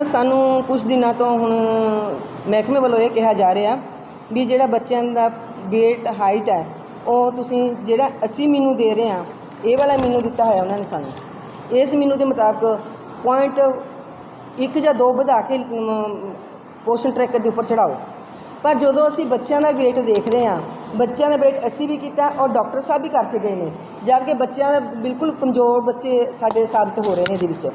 ਸਾਨੂੰ ਕੁਝ ਦਿਨਾਂ ਤੋਂ ਹੁਣ ਮਹਿਕਮੇ ਵੱਲੋਂ ਇਹ ਕਿਹਾ ਜਾ ਰਿਹਾ ਵੀ ਜਿਹੜਾ ਬੱਚਿਆਂ ਦਾ weight ਹਾਈਟ ਹੈ, ਉਹ ਤੁਸੀਂ ਜਿਹੜਾ 80 ਮੀਨੂ ਦੇ ਰਹੇ ਹਾਂ, ਇਹ ਵਾਲਾ ਮੀਨੂ ਦਿੱਤਾ ਹੋਇਆ ਉਹਨਾਂ ਨੇ ਸਾਨੂੰ। ਇਸ ਮੀਨੂ ਦੇ ਮੁਤਾਬਕ ਪੁਆਇੰਟ ਇੱਕ ਜਾਂ ਦੋ ਵਧਾ ਕੇ ਪੋਸ਼ਨ ਟਰੈਕਰ ਦੇ ਉੱਪਰ ਚੜਾਓ ਪਰ ਜਦੋਂ ਅਸੀਂ ਬੱਚਿਆਂ ਦਾ weight ਦੇਖ ਰਹੇ ਹਾਂ, ਬੱਚਿਆਂ ਦਾ weight ਅਸੀਂ ਵੀ ਕੀਤਾ ਔਰ ਡਾਕਟਰ ਸਾਹਿਬ ਵੀ ਕਰਕੇ ਗਏ ਨੇ, ਜਦ ਕਿ ਬੱਚਿਆਂ ਦਾ ਬਿਲਕੁਲ ਕਮਜ਼ੋਰ ਬੱਚੇ ਸਾਡੇ ਸਾਬਤ ਹੋ ਰਹੇ ਨੇ ਇਹਦੇ ਵਿੱਚ।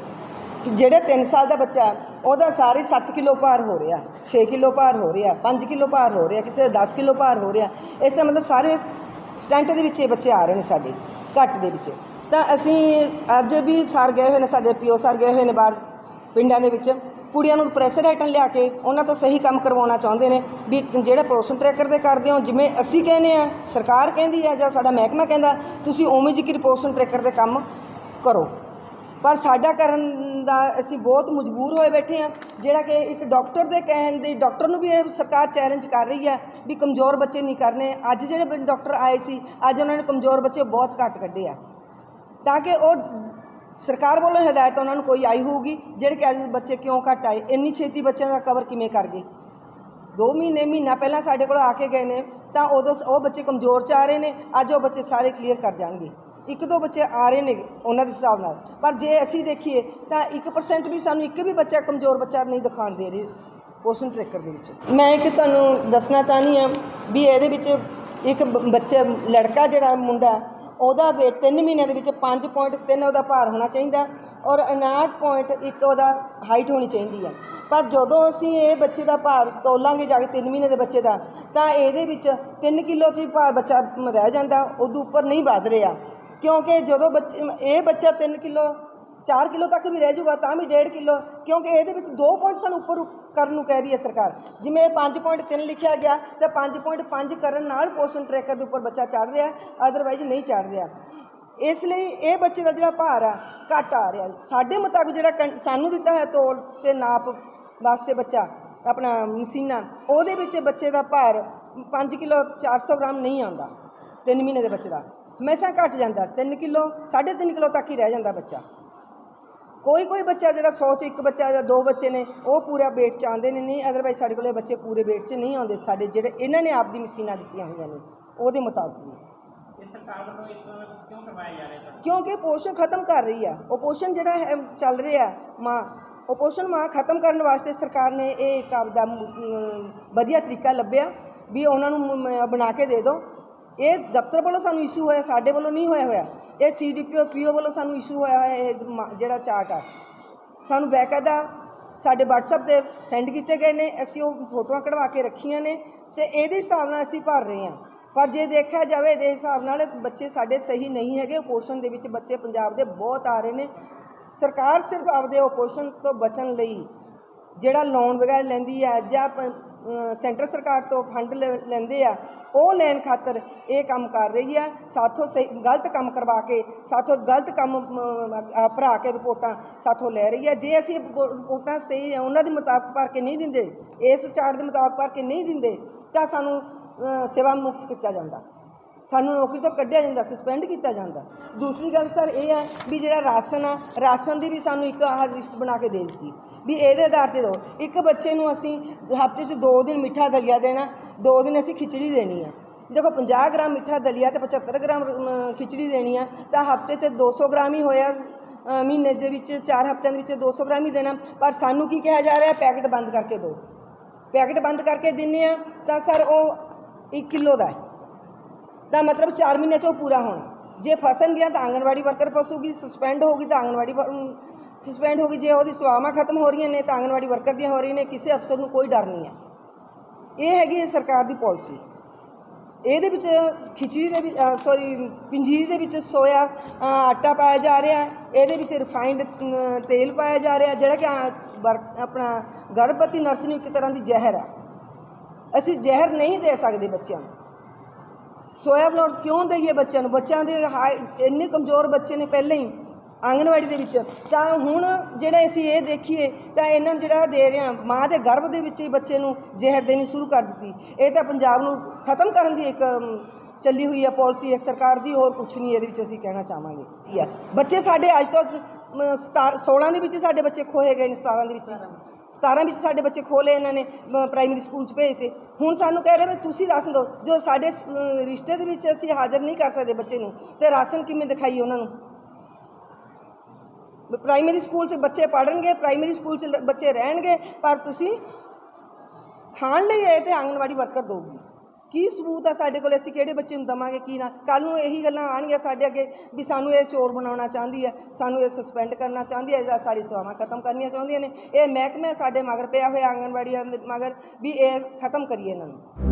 ਕਿ ਜਿਹੜੇ 3 ਸਾਲ ਦਾ ਬੱਚਾ ਉਹਦਾ ਸਾਰੇ 7 ਕਿਲੋ ਭਾਰ ਹੋ ਰਿਹਾ 6 ਕਿਲੋ ਭਾਰ ਹੋ ਰਿਹਾ 5 ਕਿਲੋ ਭਾਰ ਹੋ ਰਿਹਾ, ਕਿਸੇ ਦਾ 10 ਕਿਲੋ ਭਾਰ ਹੋ ਰਿਹਾ, ਇਸ ਦਾ ਮਤਲਬ ਸਾਰੇ ਸਟੈਂਟ ਦੇ ਵਿੱਚ ਇਹ ਬੱਚੇ ਆ ਰਹੇ ਨੇ ਸਾਡੇ, ਘੱਟ ਦੇ ਵਿੱਚ। ਤਾਂ ਅਸੀਂ ਅੱਜ ਵੀ ਸਰ ਗਏ ਹੋਏ ਨੇ, ਸਾਡੇ ਪੀਓ ਸਰ ਗਏ ਹੋਏ ਨੇ ਬਾਹਰ ਪਿੰਡਾਂ ਦੇ ਵਿੱਚ, ਕੁੜੀਆਂ ਨੂੰ ਪ੍ਰੈਸ਼ਰ ਹੈਟਨ ਲਿਆ ਕੇ ਉਹਨਾਂ ਤੋਂ ਸਹੀ ਕੰਮ ਕਰਵਾਉਣਾ ਚਾਹੁੰਦੇ ਨੇ, ਵੀ ਜਿਹੜਾ ਪੋਸ਼ਨ ਟਰੈਕਰ ਦੇ ਕਰਦੇ ਹੋ, ਜਿਵੇਂ ਅਸੀਂ ਕਹਿੰਦੇ ਆ ਸਰਕਾਰ ਕਹਿੰਦੀ ਆ ਜਾਂ ਸਾਡਾ ਮਹਿਕਮਾ ਕਹਿੰਦਾ, ਤੁਸੀਂ ਉਵੇਂ ਜਿਹੀ ਪੋਸ਼ਨ ਟਰੈਕਰ ਦੇ ਕੰਮ ਕਰੋ। ਪਰ ਸਾਡਾ ਕਰਨ ਦਾ ਅਸੀਂ ਬਹੁਤ ਮਜਬੂਰ ਹੋਏ ਬੈਠੇ ਆ ਜਿਹੜਾ ਕਿ ਇੱਕ ਡਾਕਟਰ ਦੇ ਕਹਿਣ ਦੀ ਡਾਕਟਰ ਨੂੰ ਵੀ ਇਹ ਸਰਕਾਰ ਚੈਲੰਜ ਕਰ ਰਹੀ ਹੈ ਵੀ ਕਮਜ਼ੋਰ ਬੱਚੇ ਨਹੀਂ ਕਰਨੇ। ਅੱਜ ਜਿਹੜੇ ਡਾਕਟਰ ਆਏ ਸੀ, ਅੱਜ ਉਹਨਾਂ ਨੇ ਕਮਜ਼ੋਰ ਬੱਚੇ ਬਹੁਤ ਘੱਟ ਕੱਢੇ ਆ। ਤਾਂ ਕਿ ਉਹ ਸਰਕਾਰ ਵੱਲੋਂ ਹਦਾਇਤ ਉਹਨਾਂ ਨੂੰ ਕੋਈ ਆਈ ਹੋਊਗੀ, ਜਿਹੜੇ ਕਿ ਅੱਜ ਬੱਚੇ ਕਿਉਂ ਘੱਟ ਆਏ, ਇੰਨੀ ਛੇਤੀ ਬੱਚਿਆਂ ਦਾ ਕਵਰ ਕਿਵੇਂ ਕਰ ਗਏ ਦੋ ਮਹੀਨੇ, ਮਹੀਨਾ ਪਹਿਲਾਂ ਸਾਡੇ ਕੋਲ ਆ ਕੇ ਗਏ ਨੇ, ਤਾਂ ਉਦੋਂ ਉਹ ਬੱਚੇ ਕਮਜ਼ੋਰ ਚ ਆ ਰਹੇ ਨੇ, ਅੱਜ ਉਹ ਬੱਚੇ ਸਾਰੇ ਕਲੀਅਰ ਕਰ ਜਾਣਗੇ। ਇੱਕ ਦੋ ਬੱਚੇ ਆ ਰਹੇ ਨੇ ਉਹਨਾਂ ਦੇ ਹਿਸਾਬ ਨਾਲ। ਪਰ ਜੇ ਅਸੀਂ ਦੇਖੀਏ ਤਾਂ 1% ਵੀ ਸਾਨੂੰ ਇੱਕ ਵੀ ਬੱਚਾ ਕਮਜ਼ੋਰ ਬੱਚਾ ਨਹੀਂ ਦਿਖਾਣ ਦੇ ਰਹੇ ਪੋਸ਼ਨ ਟਰੈਕਰ ਦੇ ਵਿੱਚ। ਮੈਂ ਇੱਕ ਤੁਹਾਨੂੰ ਦੱਸਣਾ ਚਾਹਨੀ ਆ ਵੀ ਇਹਦੇ ਵਿੱਚ ਇੱਕ ਬੱਚਾ, ਲੜਕਾ ਜਿਹੜਾ ਮੁੰਡਾ, ਉਹਦਾ weight 3 ਮਹੀਨਿਆਂ ਦੇ ਵਿੱਚ 5.3 ਉਹਦਾ ਭਾਰ ਹੋਣਾ ਚਾਹੀਦਾ ਔਰ 59.1 ਉਹਦਾ ਹਾਈਟ ਹੋਣੀ ਚਾਹੀਦੀ ਹੈ ਪਰ ਜਦੋਂ ਅਸੀਂ ਇਹ ਬੱਚੇ ਦਾ ਭਾਰ ਤੋਲਾਂਗੇ ਜਾ ਕੇ 3 ਮਹੀਨੇ ਦੇ ਬੱਚੇ ਦਾ, ਤਾਂ ਇਹਦੇ ਵਿੱਚ 3 ਕਿਲੋ ਤੋਂ ਭਾਰ ਬੱਚਾ ਰਹਿ ਜਾਂਦਾ ਉਦੋਂ ਉੱਪਰ ਨਹੀਂ ਵੱਧ ਰਿਹਾ। ਕਿਉਂਕਿ ਜਦੋਂ ਬੱਚੇ, ਇਹ ਬੱਚਾ 3 ਕਿਲੋ 4 ਕਿਲੋ ਤੱਕ ਵੀ ਰਹਿ ਜਾਊਗਾ, ਤਾਂ ਵੀ 1.5 ਕਿਲੋ, ਕਿਉਂਕਿ ਇਹਦੇ ਵਿੱਚ 2 ਪੁਆਇੰਟ ਸਾਨੂੰ ਉੱਪਰ ਕਰਨ ਨੂੰ ਕਹਿ ਰਹੀ ਹੈ ਸਰਕਾਰ। ਜਿਵੇਂ 5.3 ਲਿਖਿਆ ਗਿਆ, ਤਾਂ 5.5 ਕਰਨ ਨਾਲ ਪੋਸ਼ਣ ਟਰੈਕਰ ਦੇ ਉੱਪਰ ਬੱਚਾ ਚੜ ਰਿਹਾ ਅਦਰਵਾਈਜ਼ ਨਹੀਂ ਚੜ ਰਿਹਾ। ਇਸ ਲਈ ਇਹ ਬੱਚੇ ਦਾ ਜਿਹੜਾ ਭਾਰ ਆ, ਘੱਟ ਆ ਰਿਹਾ। ਸਾਡੇ ਮੁਤਾਬਕ ਜਿਹੜਾ ਕੰ- ਸਾਨੂੰ ਦਿੱਤਾ ਹੋਇਆ ਤੋਲ ਤੇ ਨਾਪ ਵਾਸਤੇ ਬੱਚਾ, ਆਪਣਾ ਮਸ਼ੀਨਾ, ਉਹਦੇ ਵਿੱਚ ਬੱਚੇ ਦਾ ਭਾਰ 5 ਕਿਲੋ 400 ਗ੍ਰਾਮ ਨਹੀਂ ਆਉਂਦਾ 3 ਮਹੀਨੇ ਦੇ ਬੱਚੇ ਦਾ। ਹਮੇਸ਼ਾ ਘਟ ਜਾਂਦਾ 3 ਕਿਲੋ 3.5 ਕਿਲੋ ਤੱਕ ਹੀ ਰਹਿ ਜਾਂਦਾ ਬੱਚਾ। ਕੋਈ ਕੋਈ ਬੱਚਾ ਜਿਹੜਾ 100 ਚ ਇੱਕ ਬੱਚਾ ਜਾਂ ਦੋ ਬੱਚੇ ਨੇ ਉਹ ਪੂਰਾ weight ਚ ਆਉਂਦੇ ਨੇ ਨਹੀਂ ਅਦਰਵਾਈਜ਼ ਸਾਡੇ ਕੋਲ ਬੱਚੇ ਪੂਰੇ weight ਚ ਨਹੀਂ ਆਉਂਦੇ ਸਾਡੇ ਜਿਹੜੇ ਇਹਨਾਂ ਨੇ ਆਪਦੀ ਮਸ਼ੀਨਾਂ ਦਿੱਤੀਆਂ ਹੋਈਆਂ ਨੇ ਉਹਦੇ ਮੁਤਾਬਕ ਹੀ ਇਹ ਸਰਕਾਰ ਵੱਲੋਂ ਇਸ ਤਰ੍ਹਾਂ ਦਾ ਕਿਉਂ ਕਰਵਾਇਆ ਜਾ ਰਿਹਾ ਹੈ? ਕਿਉਂਕਿ ਪੋਸ਼ਣ ਖਤਮ ਕਰ ਰਹੀ ਆ। ਉਪੋਸ਼ਣ ਜਿਹੜਾ ਹੈ ਚੱਲ ਰਿਹਾ ਮਾਂ ਉਪੋਸ਼ਣ ਮਾਂ ਖਤਮ ਕਰਨ ਵਾਸਤੇ ਸਰਕਾਰ ਨੇ ਇਹ ਇੱਕ ਆਪਦਾ ਵਧੀਆ ਤਰੀਕਾ ਲੱਭਿਆ ਵੀ ਉਹਨਾਂ ਨੂੰ ਬਣਾ ਕੇ ਦੇ ਦਿਓ। ਇਹ ਦਫ਼ਤਰ ਵੱਲੋਂ ਸਾਨੂੰ ਇਸ਼ੂ ਹੋਇਆ, ਸਾਡੇ ਵੱਲੋਂ ਨਹੀਂ ਹੋਇਆ ਹੋਇਆ। ਇਹ ਸੀਡੀਪੀਓ ਪੀਓ ਵੱਲੋਂ ਸਾਨੂੰ ਇਸ਼ੂ ਹੋਇਆ ਹੋਇਆ ਇਹ ਮ- ਜਿਹੜਾ ਚਾਰਟ ਆ। ਸਾਨੂੰ ਬੈਕਾਇਦਾ ਸਾਡੇ WhatsApp ਤੇ ਸੈਂਡ ਕੀਤੇ ਗਏ ਨੇ, ਅਸੀਂ ਉਹ ਫੋਟੋਆਂ ਕਢਵਾ ਕੇ ਰੱਖੀਆਂ ਨੇ ਤੇ ਇਹਦੇ ਹਿਸਾਬ ਨਾਲ ਅਸੀਂ ਭਰ ਰਹੇ ਹਾਂ। ਪਰ ਜੇ ਦੇਖਿਆ ਜਾਵੇ, ਇਹਦੇ ਹਿਸਾਬ ਨਾਲ ਬੱਚੇ ਸਾਡੇ ਸਹੀ ਨਹੀਂ ਹੈਗੇ ਪੋਸ਼ਣ ਦੇ ਵਿੱਚ ਬੱਚੇ ਪੰਜਾਬ ਦੇ ਬਹੁਤ ਆ ਰਹੇ ਨੇ। ਸਰਕਾਰ ਸਿਰਫ ਆਪਦੇ ਆਪੋਸ਼ਣ ਤੋਂ ਬਚਣ ਲਈ ਜਿਹੜਾ ਲੋਨ ਵਗੈਰਾ ਲੈਂਦੀ ਹੈ ਜਾਂ ਪ- ਸੈਂਟਰ ਸਰਕਾਰ ਤੋਂ ਫੰਡ ਲੈ- ਲੈਂਦੇ ਆ, ਉਹ ਲੈਣ ਖਾਤਰ ਇਹ ਕੰਮ ਕਰ ਰਹੀ ਹੈ ਸਾਥੋਂ ਸਹੀ, ਗਲਤ ਕੰਮ ਕਰਵਾ ਕੇ, ਸਾਥੋਂ ਗਲਤ ਕੰਮ ਭਰਾ ਕੇ ਰਿਪੋਰਟਾਂ ਸਾਥੋਂ ਲੈ ਰਹੀ ਹੈ ਜੇ ਅਸੀਂ ਰਿਪੋਰਟਾਂ ਸਹੀ ਉਹਨਾਂ ਦੇ ਮੁਤਾਬਕ ਭਰ ਕੇ ਨਹੀਂ ਦਿੰਦੇ, ਇਸ ਚਾਰਟ ਦੇ ਮੁਤਾਬਕ ਭਰ ਕੇ ਨਹੀਂ ਦਿੰਦੇ, ਤਾਂ ਸਾਨੂੰ ਸੇਵਾ ਮੁਕਤ ਕੀਤਾ ਜਾਂਦਾ। ਸਾਨੂੰ ਨੌਕਰੀ ਤੋਂ ਕੱਢਿਆ ਜਾਂਦਾ ਸਸਪੈਂਡ ਕੀਤਾ ਜਾਂਦਾ। ਦੂਸਰੀ ਗੱਲ ਸਰ ਇਹ ਹੈ ਵੀ ਜਿਹੜਾ ਰਾਸ਼ਨ ਆ, ਰਾਸ਼ਨ ਦੀ ਵੀ ਸਾਨੂੰ ਇੱਕ ਆਹ ਲਿਸਟ ਬਣਾ ਕੇ ਦੇ ਦਿੱਤੀ। ਵੀ ਇਹਦੇ ਆਧਾਰ ਤੇ ਦੋ। ਇੱਕ ਬੱਚੇ ਨੂੰ ਅਸੀਂ ਹਫ਼ਤੇ 'ਚ ਦੋ ਦਿਨ ਮਿੱਠਾ ਦਲੀਆ ਦੇਣਾ, ਦੋ ਦਿਨ ਅਸੀਂ ਖਿਚੜੀ ਦੇਣੀ ਆ। ਦੇਖੋ 50 ਗ੍ਰਾਮ ਮਿੱਠਾ ਦਲੀਆ ਤੇ 75 ਗ੍ਰਾਮ ਖਿਚੜੀ ਦੇਣੀ ਆ, ਤਾਂ ਹਫ਼ਤੇ 'ਚ 200 ਗ੍ਰਾਮ ਹੀ ਹੋਇਆ। ਮਹੀਨੇ ਦੇ ਵਿੱਚ 4 ਹਫਤਿਆਂ ਦੇ ਵਿੱਚ 200 ਗ੍ਰਾਮ ਹੀ ਦੇਣਾ। ਪਰ ਸਾਨੂੰ ਕੀ ਕਿਹਾ ਜਾ ਰਿਹਾ? ਪੈਕਟ ਬੰਦ ਕਰਕੇ ਦਿਓ ਪੈਕਟ ਬੰਦ ਕਰਕੇ ਦਿੰਨੇ ਆ, ਤਾਂ ਸਰ ਉਹ 1 ਕਿਲੋ ਦਾ ਹੈ। ਦਾ ਮਤਲਬ 4 ਮਹੀਨੇ ਚ ਉਹ ਪੂਰਾ ਹੋਣਾ। ਜੇ ਫਸਣ ਗਿਆ ਤਾਂ ਆਂਗਣਵਾੜੀ ਵਰਕਰ ਫਸੂਗੀ ਸਸਪੈਂਡ ਹੋਊਗੀ ਤਾਂ ਆਂਗਣਵਾੜੀ ਸਸਪੈਂਡ ਹੋਗੀ ਜੇ ਉਹਦੀ ਸੇਵਾਵਾਂ ਖਤਮ ਹੋ ਰਹੀਆਂ ਨੇ ਤਾਂ ਆਂਗਣਵਾੜੀ ਵਰਕਰ ਦੀਆਂ ਹੋ ਰਹੀਆਂ ਨੇ ਕਿਸੇ ਅਫਸਰ ਨੂੰ ਕੋਈ ਡਰ ਨਹੀਂ ਹੈ। ਇਹ ਹੈਗੀ ਹੈ ਸਰਕਾਰ ਦੀ ਪਾਲਿਸੀ ਇਹਦੇ ਵਿੱਚ ਖਿਚੜੀ ਦੇ ਵਿੱਚ ਸੌਰੀ ਪਿੰਜੀਰੀ ਦੇ ਵਿੱਚ ਸੋਇਆ ਆਟਾ ਪਾਇਆ ਜਾ ਰਿਹਾ ਇਹਦੇ ਵਿੱਚ ਰਿਫਾਈਨਡ ਤੇਲ ਪਾਇਆ ਜਾ ਰਿਹਾ ਜਿਹੜਾ ਕਿ ਅ, ਆਪਣਾ ਗਰਭਵਤੀ ਨਰਸ ਨੂੰ ਇੱਕ ਤਰ੍ਹਾਂ ਦੀ ਜ਼ਹਿਰ ਆ ਅਸੀਂ ਜ਼ਹਿਰ ਨਹੀਂ ਦੇ ਸਕਦੇ ਬੱਚਿਆਂ ਨੂੰ। ਸੋਇਆ ਬਲੌਟ ਕਿਉਂ ਦਈਏ ਬੱਚਿਆਂ ਨੂੰ? ਬੱਚਿਆਂ ਦੇ ਹਾਈ ਇੰਨੇ ਕਮਜ਼ੋਰ ਬੱਚੇ ਨੇ ਪਹਿਲਾਂ ਹੀ ਆਂਗਣਵਾੜੀ ਦੇ ਵਿੱਚ। ਤਾਂ ਹੁਣ ਜਿਹੜਾ ਅਸੀਂ ਇਹ ਦੇਖੀਏ ਤਾਂ ਇਹਨਾਂ ਨੂੰ ਜਿਹੜਾ ਦੇ ਰਹੇ ਹਾਂ ਮਾਂ ਦੇ ਗਰਭ ਦੇ ਵਿੱਚ ਹੀ ਬੱਚੇ ਨੂੰ ਜ਼ਹਿਰ ਦੇਣੀ ਸ਼ੁਰੂ ਕਰ ਦਿੱਤੀ। ਇਹ ਤਾਂ ਪੰਜਾਬ ਨੂੰ ਖਤਮ ਕਰਨ ਦੀ ਇੱਕ ਅਮ, ਚੱਲੀ ਹੋਈ ਹੈ ਪਾਲਿਸੀ ਹੈ ਸਰਕਾਰ ਦੀ ਹੋਰ ਕੁਝ ਨਹੀਂ ਇਹਦੇ ਵਿੱਚ ਅਸੀਂ ਕਹਿਣਾ ਚਾਹਾਂਗੇ। ਕੀ ਹੈ ਬੱਚੇ ਸਾਡੇ ਅੱਜ ਤੋਂ 17 16 ਦੇ ਵਿੱਚ ਹੀ ਸਾਡੇ ਬੱਚੇ ਖੋਏ ਗਏ ਨੇ 17 ਦੇ ਵਿੱਚ। ਹੀ। 17 ਵਿੱਚ ਸਾਡੇ ਬੱਚੇ ਖੋਲੇ ਇਹਨਾਂ ਨੇ ਮ- ਪ੍ਰਾਇਮਰੀ ਸਕੂਲ ਚ ਭੇਜਤੇ ਹੁਣ ਸਾਨੂੰ ਕਹਿ ਰਹੇ ਵੀ ਤੁਸੀਂ ਰਾਸ਼ਨ ਦਿਓ, ਜੋ ਸਾਡੇ ਰਿਸ਼ਤੇ ਦੇ ਵਿੱਚ ਅਸੀਂ ਹਾਜ਼ਰ ਨਹੀਂ ਕਰ ਸਕਦੇ ਬੱਚੇ ਨੂੰ, ਤੇ ਰਾਸ਼ਨ ਕਿਵੇਂ ਦਿਖਾਈ ਉਹਨਾਂ ਨੂੰ? ਪ੍ਰਾਇਮਰੀ ਸਕੂਲ 'ਚ ਬੱਚੇ ਪੜ੍ਹਨਗੇ ਪ੍ਰਾਇਮਰੀ ਸਕੂਲ 'ਚ ਬੱਚੇ ਰਹਿਣਗੇ, ਪਰ ਤੁਸੀਂ ਖਾਣ ਲਈ ਇਹ ਤੇ ਆਂਗਨਵਾੜੀ ਵਰਕਰ ਦਊਗੀ ਕੀ ਸਬੂਤ ਆ ਸਾਡੇ ਕੋਲ? ਅਸੀਂ ਕਿਹੜੇ ਬੱਚੇ ਨੂੰ ਦਵਾਂਗੇ, ਕੀ ਨਾ? ਕੱਲ ਨੂੰ ਇਹੀ ਗੱਲਾਂ ਆਣਗੀਆਂ ਸਾਡੇ ਅੱਗੇ ਵੀ ਸਾਨੂੰ ਇਹ ਚੋਰ ਬਣਾਉਣਾ ਚਾਹੁੰਦੀ ਹੈ, ਸਾਨੂੰ ਇਹ ਸਸਪੈਂਡ ਕਰਨਾ ਚਾਹੁੰਦੀ ਹੈ ਜਾਂ ਸਾਡੀ ਸੇਵਾਵਾਂ ਖਤਮ ਕਰਨੀਆਂ ਚਾਹੁੰਦੀਆਂ ਨੇ। ਇਹ ਮਹਿਕਮੇ ਸਾਡੇ ਮਗਰ ਪਿਆ ਹੋਇਆ ਆਂਗਣਵਾੜੀਆਂ ਦੇ ਮਗਰ ਵੀ ਇਹ ਖਤਮ ਕਰੀਏ ਇਹਨਾਂ ਨੂੰ।